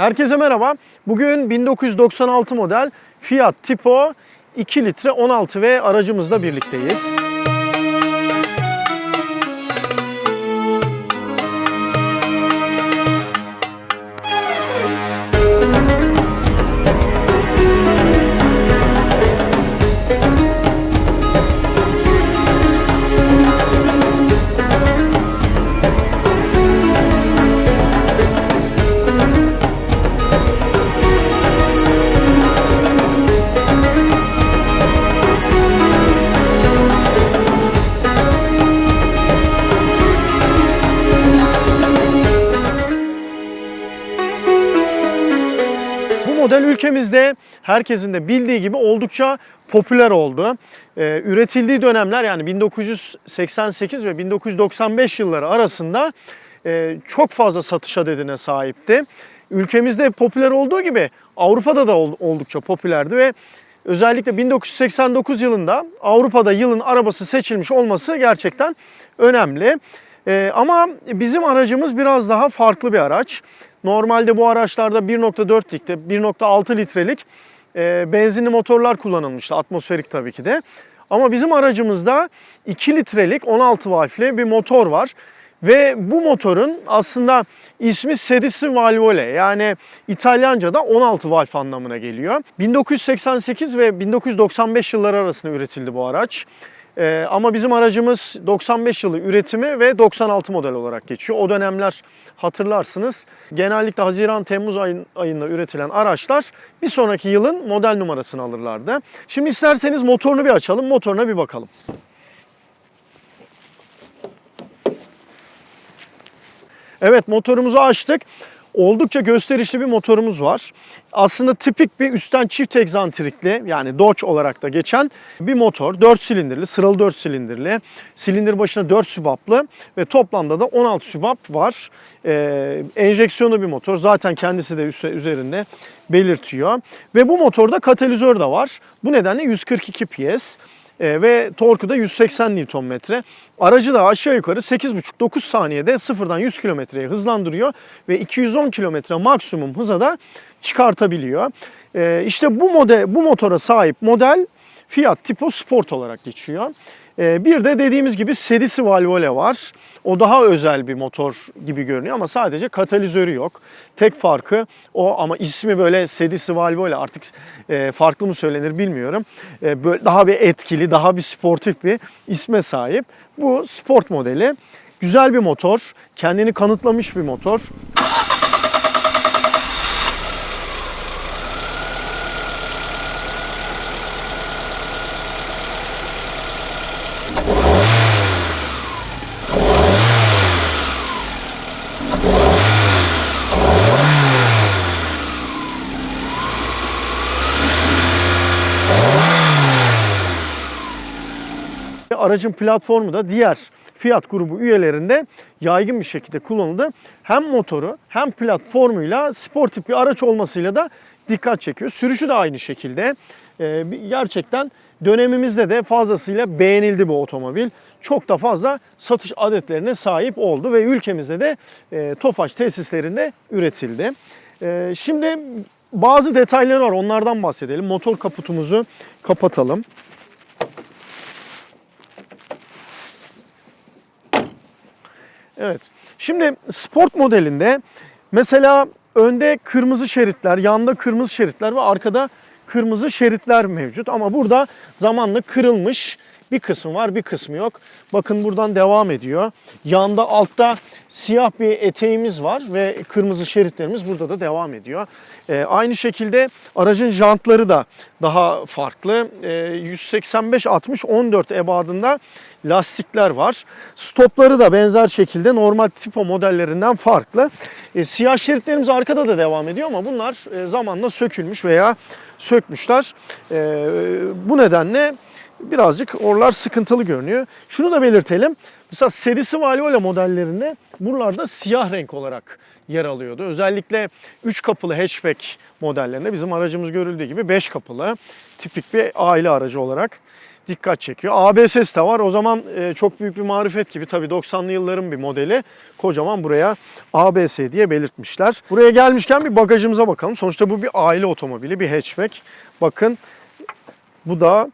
Herkese merhaba. Bugün 1996 model Fiat Tipo 2 litre 16V aracımızla birlikteyiz. Ülkemizde herkesin de bildiği gibi oldukça popüler oldu. Ee, üretildiği dönemler yani 1988 ve 1995 yılları arasında e, çok fazla satış adedine sahipti. Ülkemizde popüler olduğu gibi Avrupa'da da ol- oldukça popülerdi ve özellikle 1989 yılında Avrupa'da yılın arabası seçilmiş olması gerçekten önemli. Ee, ama bizim aracımız biraz daha farklı bir araç. Normalde bu araçlarda 1.4'likte 1.6 litrelik e, benzinli motorlar kullanılmıştı. Atmosferik tabii ki de. Ama bizim aracımızda 2 litrelik 16 valfli bir motor var. Ve bu motorun aslında ismi Sedisi Valvole yani İtalyanca'da 16 valf anlamına geliyor. 1988 ve 1995 yılları arasında üretildi bu araç. Ee, ama bizim aracımız 95 yılı üretimi ve 96 model olarak geçiyor. O dönemler hatırlarsınız. Genellikle Haziran-Temmuz ayın, ayında üretilen araçlar bir sonraki yılın model numarasını alırlardı. Şimdi isterseniz motorunu bir açalım, motoruna bir bakalım. Evet motorumuzu açtık. Oldukça gösterişli bir motorumuz var. Aslında tipik bir üstten çift egzantrikli yani Dodge olarak da geçen bir motor. 4 silindirli, sıralı 4 silindirli. Silindir başına 4 sübaplı ve toplamda da 16 sübap var. Ee, enjeksiyonlu bir motor. Zaten kendisi de üzerinde belirtiyor. Ve bu motorda katalizör de var. Bu nedenle 142 PS. E, ve torku da 180 Nm. Aracı da aşağı yukarı 8,5-9 saniyede sıfırdan 100 kilometreye hızlandırıyor ve 210 kilometre maksimum hıza da çıkartabiliyor. E, işte bu model bu motora sahip model Fiat Tipo Sport olarak geçiyor. E, bir de dediğimiz gibi Sedisi Valvole var. O daha özel bir motor gibi görünüyor ama sadece katalizörü yok. Tek farkı o ama ismi böyle Sedisi Valvole artık e, farklı mı söylenir bilmiyorum. E, böyle daha bir etkili, daha bir sportif bir isme sahip. Bu sport modeli. Güzel bir motor, kendini kanıtlamış bir motor. Aracın platformu da diğer Fiat grubu üyelerinde yaygın bir şekilde kullanıldı. Hem motoru hem platformuyla sportif bir araç olmasıyla da dikkat çekiyor. Sürüşü de aynı şekilde. Ee, gerçekten dönemimizde de fazlasıyla beğenildi bu otomobil. Çok da fazla satış adetlerine sahip oldu ve ülkemizde de e, Tofaş tesislerinde üretildi. E, şimdi bazı detayları var onlardan bahsedelim. Motor kaputumuzu kapatalım. Evet. Şimdi sport modelinde mesela önde kırmızı şeritler, yanda kırmızı şeritler ve arkada kırmızı şeritler mevcut. Ama burada zamanla kırılmış bir kısmı var, bir kısmı yok. Bakın buradan devam ediyor. Yanda altta siyah bir eteğimiz var ve kırmızı şeritlerimiz burada da devam ediyor. Ee, aynı şekilde aracın jantları da daha farklı. Ee, 185-60-14 ebadında lastikler var. Stopları da benzer şekilde normal tipo modellerinden farklı. E, siyah şeritlerimiz arkada da devam ediyor ama bunlar e, zamanla sökülmüş veya sökmüşler. E, bu nedenle birazcık oralar sıkıntılı görünüyor. Şunu da belirtelim. Mesela Sedisi Valvole modellerinde buralarda siyah renk olarak yer alıyordu. Özellikle 3 kapılı hatchback modellerinde bizim aracımız görüldüğü gibi 5 kapılı tipik bir aile aracı olarak dikkat çekiyor. ABS de var. O zaman e, çok büyük bir marifet gibi tabii 90'lı yılların bir modeli. Kocaman buraya ABS diye belirtmişler. Buraya gelmişken bir bagajımıza bakalım. Sonuçta bu bir aile otomobili, bir hatchback. Bakın bu da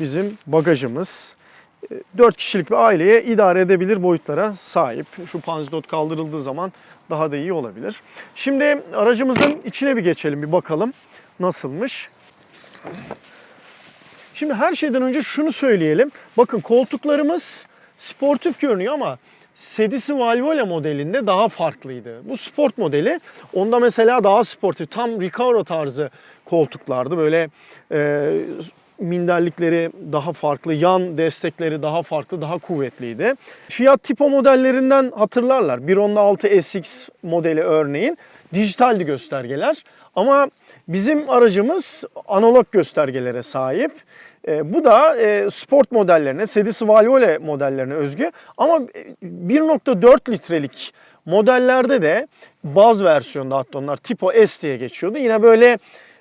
bizim bagajımız. 4 kişilik bir aileye idare edebilir boyutlara sahip. Şu panzidot kaldırıldığı zaman daha da iyi olabilir. Şimdi aracımızın içine bir geçelim bir bakalım nasılmış. Şimdi her şeyden önce şunu söyleyelim. Bakın koltuklarımız sportif görünüyor ama Sedisi Valvola modelinde daha farklıydı. Bu sport modeli. Onda mesela daha sportif, tam Recaro tarzı koltuklardı. Böyle e, minderlikleri daha farklı, yan destekleri daha farklı, daha kuvvetliydi. Fiat Tipo modellerinden hatırlarlar. 1.6 SX modeli örneğin dijitaldi göstergeler. Ama bizim aracımız analog göstergelere sahip. E, bu da e, sport modellerine, Sedisi Valvole modellerine özgü. Ama e, 1.4 litrelik modellerde de baz versiyonda hatta onlar Tipo S diye geçiyordu. Yine böyle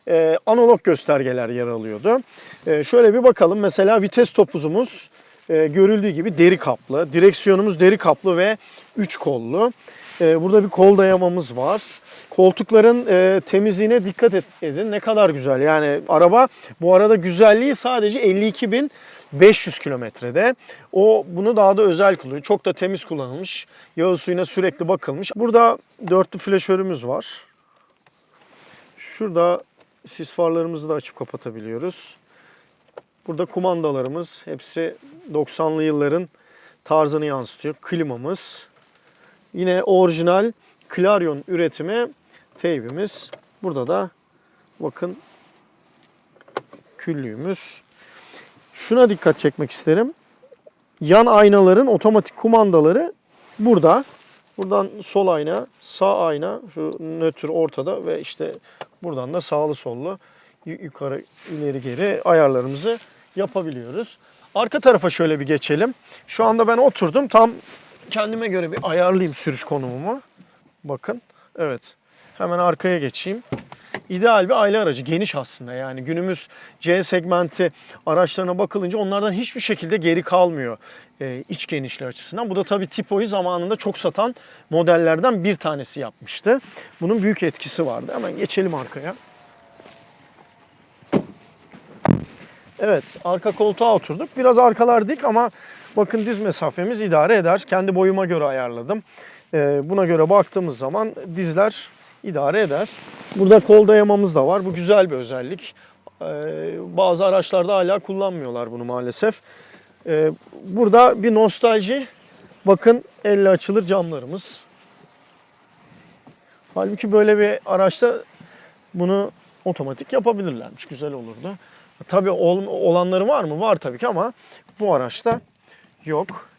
e, analog göstergeler yer alıyordu. E, şöyle bir bakalım. Mesela vites topuzumuz e, görüldüğü gibi deri kaplı. Direksiyonumuz deri kaplı ve 3 kollu. E, burada bir kol dayamamız var. Koltukların e, temizliğine dikkat edin. Ne kadar güzel. Yani araba bu arada güzelliği sadece 52.500 kilometrede. O bunu daha da özel kılıyor. Çok da temiz kullanılmış. Yağı suyuna sürekli bakılmış. Burada dörtlü flaşörümüz var. Şurada sis farlarımızı da açıp kapatabiliyoruz. Burada kumandalarımız hepsi 90'lı yılların tarzını yansıtıyor. Klimamız. Yine orijinal Clarion üretimi teybimiz. Burada da bakın küllüğümüz. Şuna dikkat çekmek isterim. Yan aynaların otomatik kumandaları burada. Buradan sol ayna, sağ ayna, şu nötr ortada ve işte buradan da sağlı sollu yu- yukarı ileri geri ayarlarımızı yapabiliyoruz. Arka tarafa şöyle bir geçelim. Şu anda ben oturdum. Tam kendime göre bir ayarlayayım sürüş konumumu. Bakın. Evet. Hemen arkaya geçeyim. İdeal bir aile aracı. Geniş aslında yani günümüz C segmenti araçlarına bakılınca onlardan hiçbir şekilde geri kalmıyor e, iç genişliği açısından. Bu da tabii Tipo'yu zamanında çok satan modellerden bir tanesi yapmıştı. Bunun büyük etkisi vardı. Hemen geçelim arkaya. Evet, arka koltuğa oturduk. Biraz arkalar dik ama bakın diz mesafemiz idare eder. Kendi boyuma göre ayarladım. Ee, buna göre baktığımız zaman dizler idare eder. Burada kol dayamamız da var. Bu güzel bir özellik. Ee, bazı araçlarda hala kullanmıyorlar bunu maalesef. Ee, burada bir nostalji. Bakın elle açılır camlarımız. Halbuki böyle bir araçta bunu otomatik yapabilirlermiş. Güzel olurdu. Tabii ol- olanları var mı? Var tabii ki ama bu araçta yok.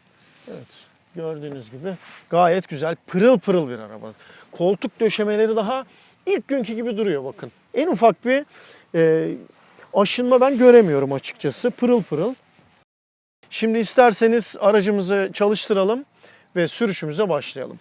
Evet. Gördüğünüz gibi gayet güzel, pırıl pırıl bir araba. Koltuk döşemeleri daha ilk günkü gibi duruyor bakın. En ufak bir e, aşınma ben göremiyorum açıkçası. Pırıl pırıl. Şimdi isterseniz aracımızı çalıştıralım ve sürüşümüze başlayalım.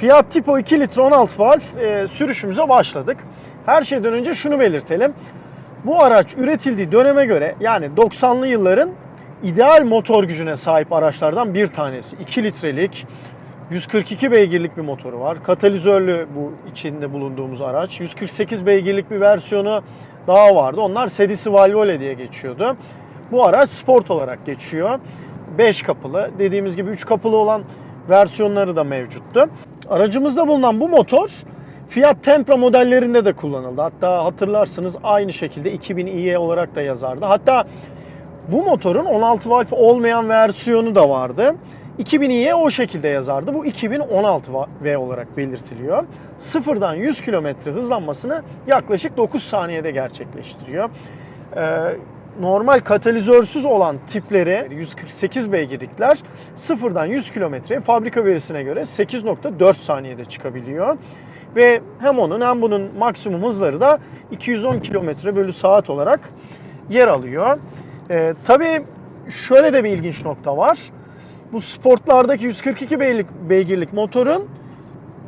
Fiat Tipo 2 litre 16 valf e, sürüşümüze başladık. Her şeyden önce şunu belirtelim. Bu araç üretildiği döneme göre yani 90'lı yılların ideal motor gücüne sahip araçlardan bir tanesi. 2 litrelik 142 beygirlik bir motoru var. Katalizörlü bu içinde bulunduğumuz araç. 148 beygirlik bir versiyonu daha vardı. Onlar Sedisi Valvole diye geçiyordu. Bu araç sport olarak geçiyor. 5 kapılı. Dediğimiz gibi 3 kapılı olan versiyonları da mevcuttu. Aracımızda bulunan bu motor Fiat Tempra modellerinde de kullanıldı. Hatta hatırlarsınız aynı şekilde 2000 IE olarak da yazardı. Hatta bu motorun 16 valf olmayan versiyonu da vardı. 2000 IE o şekilde yazardı. Bu 2016 V olarak belirtiliyor. Sıfırdan 100 km hızlanmasını yaklaşık 9 saniyede gerçekleştiriyor. Ee, normal katalizörsüz olan tipleri 148 beygirlikler sıfırdan 100 kilometreye fabrika verisine göre 8.4 saniyede çıkabiliyor. Ve hem onun hem bunun maksimum hızları da 210 kilometre bölü saat olarak yer alıyor. Ee, tabii şöyle de bir ilginç nokta var. Bu sportlardaki 142 beygirlik, beygirlik motorun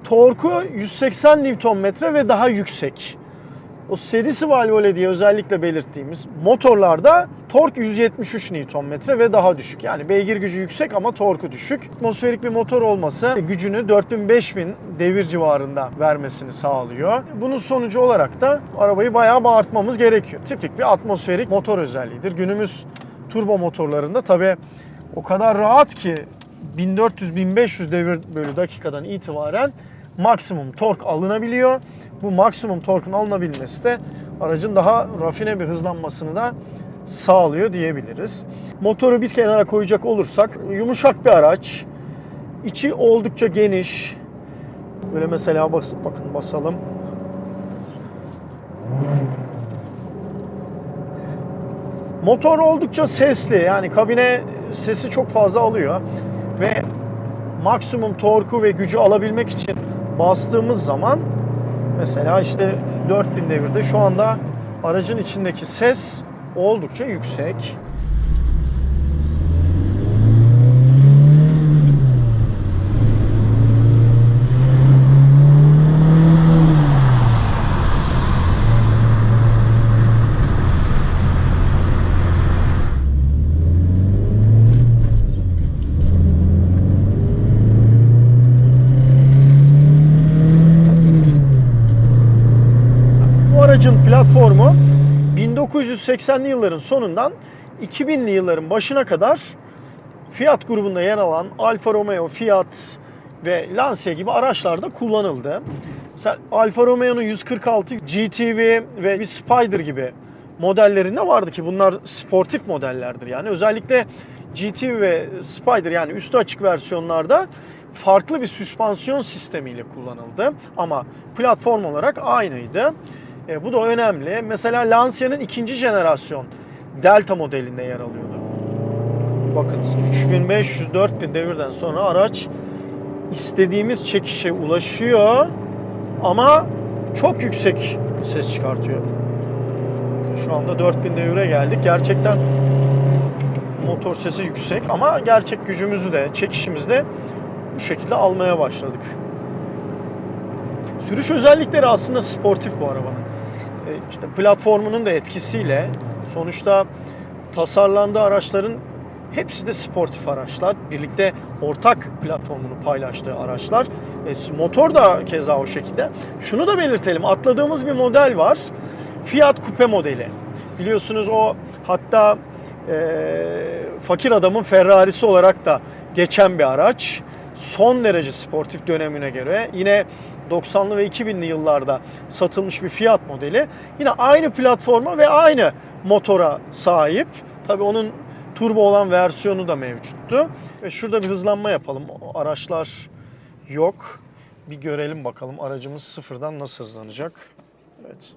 torku 180 Nm ve daha yüksek. O sedisi valvole diye özellikle belirttiğimiz motorlarda tork 173 Nm ve daha düşük. Yani beygir gücü yüksek ama torku düşük. Atmosferik bir motor olması gücünü 4000-5000 devir civarında vermesini sağlıyor. Bunun sonucu olarak da arabayı bayağı bağırtmamız gerekiyor. Tipik bir atmosferik motor özelliğidir. Günümüz turbo motorlarında tabi o kadar rahat ki 1400-1500 devir bölü dakikadan itibaren maksimum tork alınabiliyor. Bu maksimum torkun alınabilmesi de aracın daha rafine bir hızlanmasını da sağlıyor diyebiliriz. Motoru bir kenara koyacak olursak yumuşak bir araç. İçi oldukça geniş. Böyle mesela bas, bakın basalım. Motor oldukça sesli yani kabine sesi çok fazla alıyor ve maksimum torku ve gücü alabilmek için bastığımız zaman mesela işte 4000 devirde şu anda aracın içindeki ses oldukça yüksek. Bu aracın platformu 1980'li yılların sonundan 2000'li yılların başına kadar Fiat grubunda yer alan Alfa Romeo, Fiat ve Lancia gibi araçlarda kullanıldı. Mesela Alfa Romeo'nun 146 GTV ve bir Spider gibi modellerinde vardı ki bunlar sportif modellerdir yani. Özellikle GTV ve Spider yani üstü açık versiyonlarda farklı bir süspansiyon sistemiyle kullanıldı. Ama platform olarak aynıydı. E, bu da önemli. Mesela Lancia'nın ikinci jenerasyon Delta modelinde yer alıyordu. Bakın 3500-4000 devirden sonra araç istediğimiz çekişe ulaşıyor ama çok yüksek ses çıkartıyor. Şu anda 4000 devire geldik. Gerçekten motor sesi yüksek ama gerçek gücümüzü de çekişimizi de bu şekilde almaya başladık. Sürüş özellikleri aslında sportif bu arabanın. İşte platformunun da etkisiyle sonuçta tasarlandığı araçların hepsi de sportif araçlar. Birlikte ortak platformunu paylaştığı araçlar. E, motor da keza o şekilde. Şunu da belirtelim. Atladığımız bir model var. Fiat Coupe modeli. Biliyorsunuz o hatta e, fakir adamın Ferrari'si olarak da geçen bir araç. Son derece sportif dönemine göre yine 90'lı ve 2000'li yıllarda satılmış bir Fiat modeli. Yine aynı platforma ve aynı motora sahip. Tabii onun turbo olan versiyonu da mevcuttu. Ve şurada bir hızlanma yapalım. Araçlar yok. Bir görelim bakalım aracımız sıfırdan nasıl hızlanacak. Evet.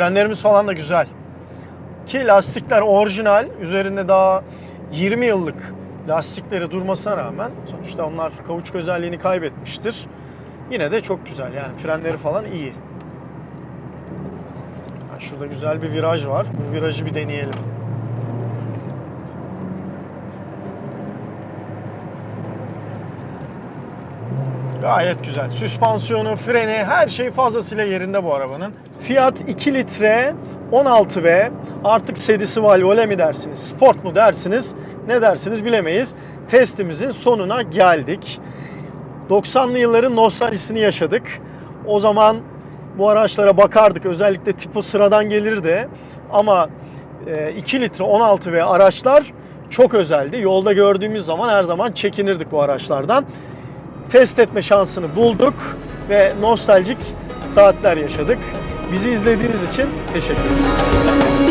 Frenlerimiz falan da güzel. Ki lastikler orijinal. Üzerinde daha 20 yıllık lastikleri durmasına rağmen sonuçta onlar kauçuk özelliğini kaybetmiştir. Yine de çok güzel yani frenleri falan iyi. Şurada güzel bir viraj var. Bu virajı bir deneyelim. Gayet güzel. Süspansiyonu, freni, her şey fazlasıyla yerinde bu arabanın. Fiat 2 litre 16 ve artık sedisi valvole mi dersiniz, sport mu dersiniz, ne dersiniz bilemeyiz. Testimizin sonuna geldik. 90'lı yılların nostaljisini yaşadık. O zaman bu araçlara bakardık. Özellikle tipo sıradan gelirdi. Ama e, 2 litre 16 ve araçlar çok özeldi. Yolda gördüğümüz zaman her zaman çekinirdik bu araçlardan test etme şansını bulduk ve nostaljik saatler yaşadık. Bizi izlediğiniz için teşekkür ederiz.